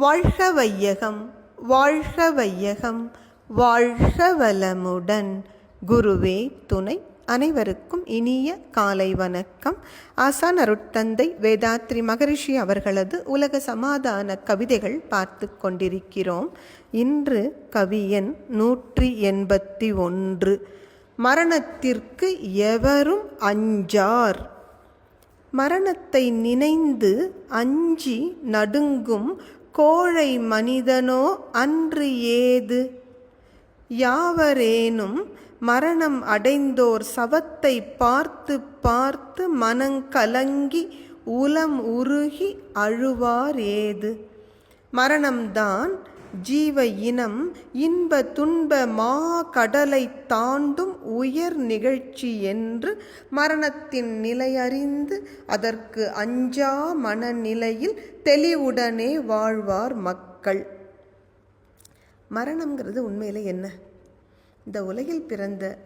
வாழ்க வையகம் வாழ்க வையகம் வாழ்க வளமுடன். குருவே துணை அனைவருக்கும் இனிய காலை வணக்கம். ஆசான் அருட்தந்தை வேதாத்ரி மகரிஷி அவர்களது உலக சமாதான கவிதைகள் பார்த்து கொண்டிருக்கிறோம். இன்று கவியன் நூற்றி எண்பத்தி ஒன்று. மரணத்திற்கு எவரும் அஞ்சார். மரணத்தை நினைந்து அஞ்சி நடுங்கும் கோழை மனிதனோ அன்று ஏது? யாவரேனும் மரணம் அடைந்தோர் சவத்தை பார்த்து பார்த்து மனங்கலங்கி உலம் உருகி அழுவார் ஏது? மரணம்தான் ஜீவ இனம் இன்ப துன்ப மா கடலை தாண்டும் உயர் நிகழ்ச்சி என்று மரணத்தின் நிலையறிந்து அதற்கு அஞ்சா மனநிலையில் தெளிவுடனே வாழ்வார் மக்கள். மரணம்ங்கிறது உண்மையில் என்ன? இந்த உலகில் பிறந்த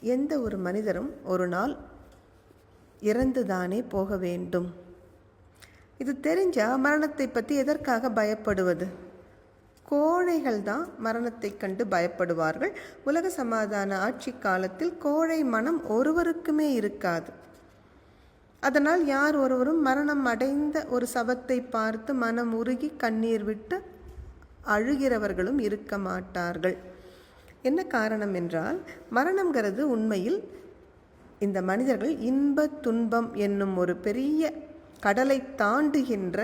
எந்த ஒரு மனிதரும் ஒரு நாள் இறந்துதானே போக வேண்டும். இது தெரிஞ்சால் மரணத்தை பற்றி எதற்காக பயப்படுவது? கோழைகள் தான் மரணத்தை கண்டு பயப்படுவார்கள். உலக சமாதான ஆட்சி காலத்தில் கோழை மனம் ஒருவருக்குமே இருக்காது. அதனால் யார் ஒருவரும் மரணம் அடைந்த ஒரு சபத்தை பார்த்து மனம் உருகி கண்ணீர் விட்டு அழுகிறவர்களும் இருக்க மாட்டார்கள். என்ன காரணம் என்றால் மரணங்கிறது உண்மையில் இந்த மனிதர்கள் இன்ப துன்பம் என்னும் ஒரு பெரிய கடலை தாண்டுகின்ற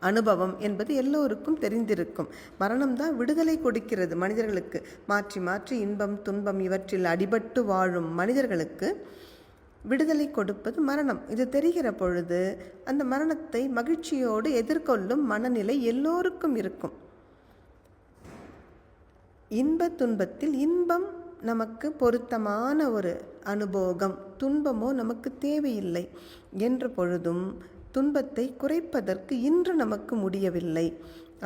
அனுபவம் என்பது எல்லோருக்கும் தெரிந்திருக்கும். மரணம்தான் விடுதலை கொடுக்கிறது மனிதர்களுக்கு. மாற்றி மாற்றி இன்பம் துன்பம் இவற்றில் அடிபட்டு வாழும் மனிதர்களுக்கு விடுதலை கொடுப்பது மரணம். இது தெரிகிற பொழுது அந்த மரணத்தை மகிழ்ச்சியோடு எதிர்கொள்ளும் மனநிலை எல்லோருக்கும் இருக்கும். இன்ப துன்பத்தில் இன்பம் நமக்கு பொருத்தமான ஒரு அனுபோகம். துன்பமோ நமக்கு தேவையில்லை. என்ற பொழுதும் துன்பத்தை குறைப்பதற்கு இன்று நமக்கு முடியவில்லை.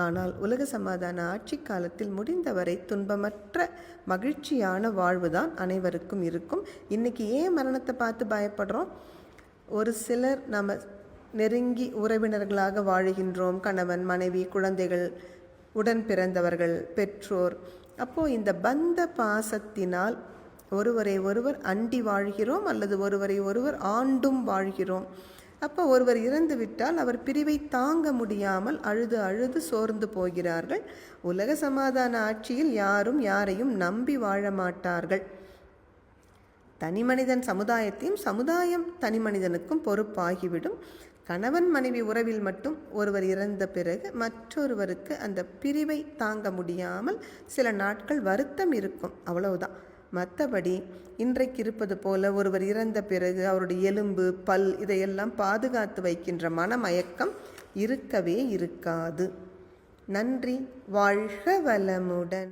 ஆனால் உலக சமாதான ஆட்சி காலத்தில் முடிந்தவரை துன்பமற்ற மகிழ்ச்சியான வாழ்வுதான் அனைவருக்கும் இருக்கும். இன்னைக்கு ஏன் மரணத்தை பார்த்து பயப்படுறோம்? ஒரு சிலர் நம்ம நெருங்கி உறவினர்களாக வாழுகின்றோம். கணவன் மனைவி குழந்தைகள் உடன் பிறந்தவர்கள் பெற்றோர். அப்போது இந்த பந்த பாசத்தினால் ஒருவரை ஒருவர் அண்டி வாழ்கிறோம் அல்லது ஒருவரை ஒருவர் ஆண்டும் வாழ்கிறோம். அப்போ ஒருவர் இறந்து விட்டால் அவர் பிரிவை தாங்க முடியாமல் அழுது அழுது சோர்ந்து போகிறார்கள். உலக சமாதான ஆட்சியில் யாரும் யாரையும் நம்பி வாழ மாட்டார்கள். தனி மனிதன் சமுதாயத்தையும் சமுதாயம் தனி மனிதனுக்கும் பொறுப்பாகிவிடும். கணவன் மனைவி உறவில் மட்டும் ஒருவர் இறந்த பிறகு மற்றொருவருக்கு அந்த பிரிவை தாங்க முடியாமல் சில நாட்கள் வருத்தம் இருக்கும். அவ்வளவுதான். மற்றபடி இன்றைக்கு இருப்பது போல ஒருவர் இறந்த பிறகு அவருடைய எலும்பு பல் இதையெல்லாம் பாதுகாத்து வைக்கின்ற மனமயக்கம் இருக்கவே இருக்காது. நன்றி. வாழ்க வளமுடன்.